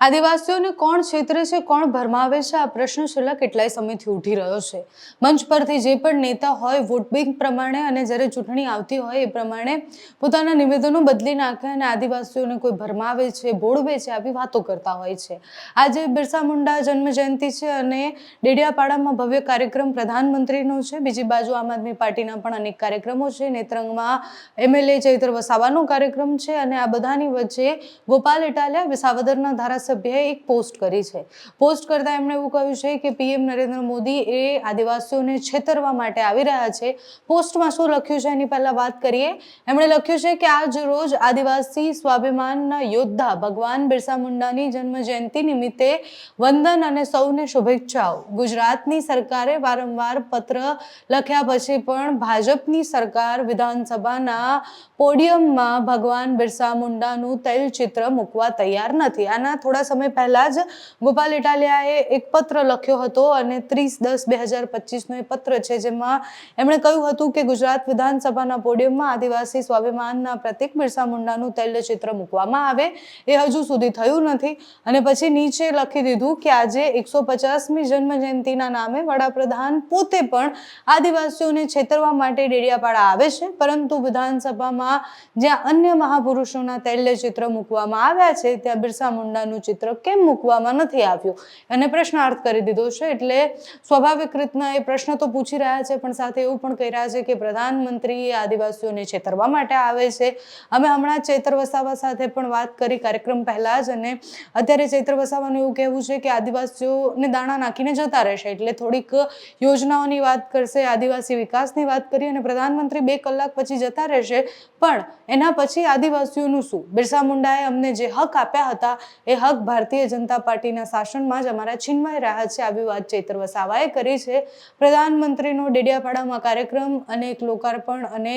આદિવાસીઓને કોણ છેતરે છે, કોણ ભરમાવે છે? આ પ્રશ્ન છેલ્લા કેટલાય સમયથી ઉઠી રહ્યો છે. મંચ પરથી જે પણ નેતા હોય વોટ બેંક પ્રમાણે અને જ્યારે ચૂંટણી આવતી હોય, એ પ્રમાણે પોતાના નિવેદનો બદલી નાખે અને આદિવાસીઓને કોઈ ભરમાવે છે, બોળવે છે, આવી વાતો કરતા હોય છે. આજે બિરસા મુંડા જન્મ જયંતિ છે અને ડેડિયાપાડામાં ભવ્ય કાર્યક્રમ પ્રધાનમંત્રીનો છે. બીજી બાજુ આમ આદમી પાર્ટીના પણ અનેક કાર્યક્રમો છે. નેત્રંગમાં એમએલએ ચૈત્ર વસાવાનો કાર્યક્રમ છે અને આ બધાની વચ્ચે ગોપાલ ઇટાલિયા, વિસાવદરના ધારાસભ્યએ એક પોસ્ટ કરી છે. પોસ્ટ કરતા એમણે એવું કહ્યું છે કે પીએમ નરેન્દ્ર મોદી એ આદિવાસીઓને છેતરવા માટે આવી રહ્યા છે. પોસ્ટમાં શું લખ્યું છે એની પહેલા વાત કરીએ. એમણે લખ્યું છે કે આજ રોજ આદિવાસી સ્વાભિમાનના યોદ્ધા ભગવાન બિરસા મુંડાની જન્મ જયંતિ નિમિત્તે વંદન અને સૌને શુભેચ્છાઓ. ગુજરાતની સરકારે વારંવાર પત્ર લખ્યા પછી પણ ભાજપની સરકાર વિધાનસભાના પોડિયમમાં ભગવાન બિરસા મુંડાનું તૈલચિત્ર મૂકવા તૈયાર નથી. આના થોડા સમય પહેલા જ ગોપાલ ઇટાલિયાએ એક પત્ર લખ્યો હતો અને ત્રીસ દસ બે હજાર પચીસનો એ પત્ર છે, જેમાં એમણે કહ્યું હતું કે ગુજરાત વિધાનસભાના પોડિયમમાં આદિવાસી સ્વાભિમાનના પ્રતિક બિરસા મુંડાનું તૈલચિત્ર મૂકવામાં આવે એ હજુ સુધી થયું નથી. અને પછી નીચે લખી દીધું કે આજે એકસો પચાસમી જન્મ જયંતિના નામે વડાપ્રધાન પોતે પણ આદિવાસીઓને છેતરવા માટે ડેડિયાપાડા આવે છે, પરંતુ વિધાનસભામાં જ્યાં અન્ય મહાપુરુષોના તૈલ્યચિત્ર મૂકવામાં આવ્યા છે, ત્યાં બિરસા મુંડાનું ચિત્ર કેમ મૂકવામાં નથી આવ્યું? અને પ્રશ્નાર્થ કરી દીધો છે, એટલે સ્વાભાવિક રીતના એ પ્રશ્ન તો પૂછી રહ્યા છે, પણ સાથે એવું પણ કહી રહ્યા છે કે પ્રધાનમંત્રી આદિવાસીઓને છેતરવા માટે આવે છે. અમે હમણાં ચૈત્ર વસાવા સાથે પણ વાત કરી કાર્યક્રમ પહેલાં જ, અને અત્યારે ચૈત્ર વસાવાનું એવું કહેવું છે કે આદિવાસીઓને દાણા નાખીને જતા રહેશે, એટલે થોડીક યોજનાઓની વાત કરશે, આદિવાસી વિકાસની વાત કરી અને પ્રધાનમંત્રી બે કલાક પછી જતા રહેશે. પણ એના પછી આદિવાસીઓનું શું? બિરસા મુંડાએ અમને જે હક આપ્યા હતા, એ હક ભારતીય જનતા પાર્ટીના શાસનમાં જ અમારા છીનવાઈ રહ્યા છે. આવી વાત ચૈત્ર વસાવાએ કરી છે. પ્રધાનમંત્રીનો ડેડિયાપાડામાં કાર્યક્રમ અને એક લોકાર્પણ અને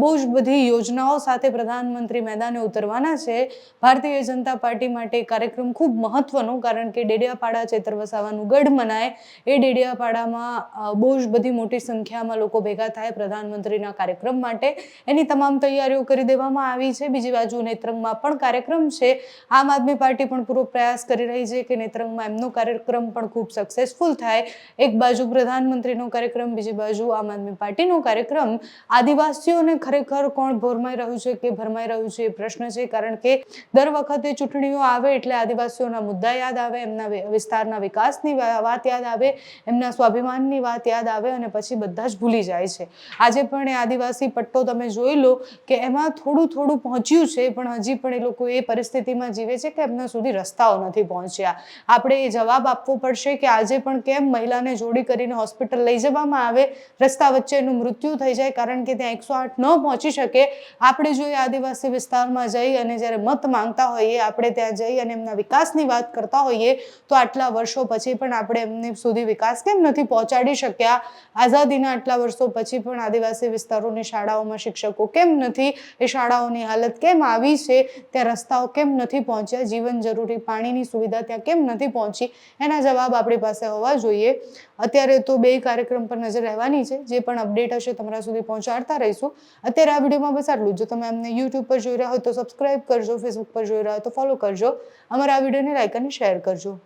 બહુ જ બધી યોજનાઓ સાથે પ્રધાનમંત્રી મેદાને ઉતરવાના છે. ભારતીય જનતા પાર્ટી માટે કાર્યક્રમ ખૂબ મહત્વનો, કારણ કે ડેડિયાપાડા ચૈત્ર વસાવાનું ગઢ મનાય. એ ડેડિયાપાડામાં બહુ જ બધી મોટી સંખ્યામાં લોકો ભેગા થાય પ્રધાનમંત્રીના કાર્યક્રમ માટે. એની તમામ તૈયારીઓ કરી દેવામાં આવી છે. બીજી બાજુ નેત્રંગમાં પણ કાર્યક્રમ છે. આમ આદમી પાર્ટી પણ પૂરો પ્રયાસ કરી રહી છે કે નેત્રંગમાં એમનો કાર્યક્રમ પણ ખૂબ સક્સેસફુલ થાય. એક બાજુ પ્રધાનમંત્રીનો કાર્યક્રમ, બીજી બાજુ આમ આદમી પાર્ટીનો કાર્યક્રમ. આદિવાસીઓને ખરેખર કોણ ભરમાઈ રહ્યું છે, કે ભરમાઈ રહ્યું છે એ પ્રશ્ન છે, કારણ કે દર વખતે ચૂંટણીઓ આવે એટલે આદિવાસીઓના મુદ્દા યાદ આવે, એમના વિસ્તારના વિકાસની વાત યાદ આવે, એમના સ્વાભિમાનની વાત યાદ આવે અને પછી બધા જ ભૂલી જાય છે. આજે પણ એ આદિવાસી પટ્ટો તમે જોઈ લો કે એમાં થોડું થોડું પહોંચ્યું છે, પણ હજી પણ એ લોકો એ પરિસ્થિતિમાં જીવે છે કે એમના સુધી રસ્તાઓ નથી પહોંચ્યા. આપણે એ જવાબ આપવો પડશે કે આજે પણ કેમ મહિલાને જોડી કરીને હોસ્પિટલ લઈ જવામાં આવે? રસ્તા વચ્ચે મૃત્યુ થઈ જાય કારણ કે ત્યાં એકસો આઠ ન પહોંચી શકે. આપણે જો એ આદિવાસી વિસ્તારમાં જઈ અને જ્યારે મત માંગતા હોઈએ, આપણે ત્યાં જઈ અને એમના વિકાસની વાત કરતા હોઈએ, તો આટલા વર્ષો પછી પણ આપણે એમની સુધી વિકાસ કેમ નથી પહોંચાડી શક્યા? આઝાદીના આટલા વર્ષો પછી પણ આદિવાસી વિસ્તારોની શાળાઓમાં શિક્ષકો કેમ નથી? એ શાળાઓની હાલત કેમ આવી છે? ત્યાં રસ્તાઓ કેમ નથી પહોંચ્યા? જીવન જરૂરી પાણીની સુવિધા ત્યાં કેમ નથી પહોંચી? એના જવાબ આપણી પાસે હોવા જોઈએ. અત્યારે તો બે કાર્યક્રમ પર નજર રહેવાની છે. જે પણ અપડેટ હશે તમારા સુધી પહોંચાડતા રહીશું. અત્યારે આ વિડીયોમાં બસ આટલું જો. તમે અમને યુટ્યુબ પર જોઈ રહ્યા હોય તો સબસ્ક્રાઇબ કરજો ફેસબુક પર જોઈ રહ્યા હોય તો ફોલો કરજો. અમારા આ વિડીયોને લાઈક અને શેર કરજો.